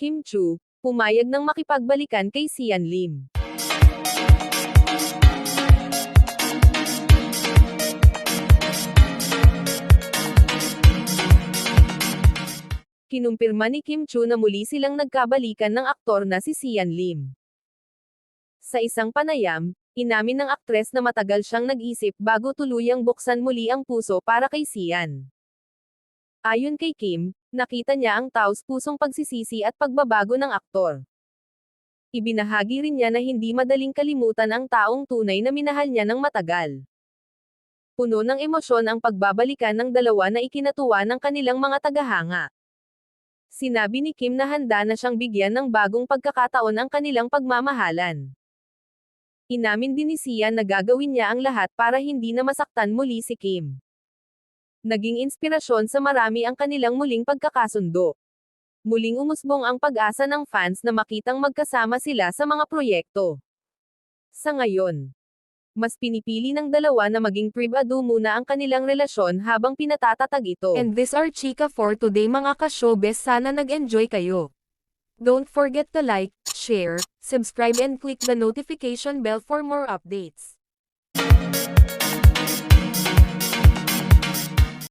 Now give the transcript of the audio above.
Kim Chu, pumayag ng makipagbalikan kay Sian Lim. Kinumpirma ni Kim Chu na muli silang nagkabalikan ng aktor na si Sian Lim. Sa isang panayam, inamin ng aktres na matagal siyang nag-isip bago tuluyang buksan muli ang puso para kay Sian. Ayon kay Kim, nakita niya ang taos-pusong pagsisisi at pagbabago ng aktor. Ibinahagi rin niya na hindi madaling kalimutan ang taong tunay na minahal niya ng matagal. Puno ng emosyon ang pagbabalikan ng dalawa na ikinatuwa ng kanilang mga tagahanga. Sinabi ni Kim na handa na siyang bigyan ng bagong pagkakataon ang kanilang pagmamahalan. Inamin din ni Sian na gagawin niya ang lahat para hindi na masaktan muli si Kim. Naging inspirasyon sa marami ang kanilang muling pagkakasundo. Muling umusbong ang pag-asa ng fans na makitang magkasama sila sa mga proyekto. Sa ngayon, mas pinipili ng dalawa na maging privado muna ang kanilang relasyon habang pinatatatag ito. And this are Chika for today mga ka-showbiz sana nag-enjoy kayo. Don't forget to like, share, subscribe and click the notification bell for more updates.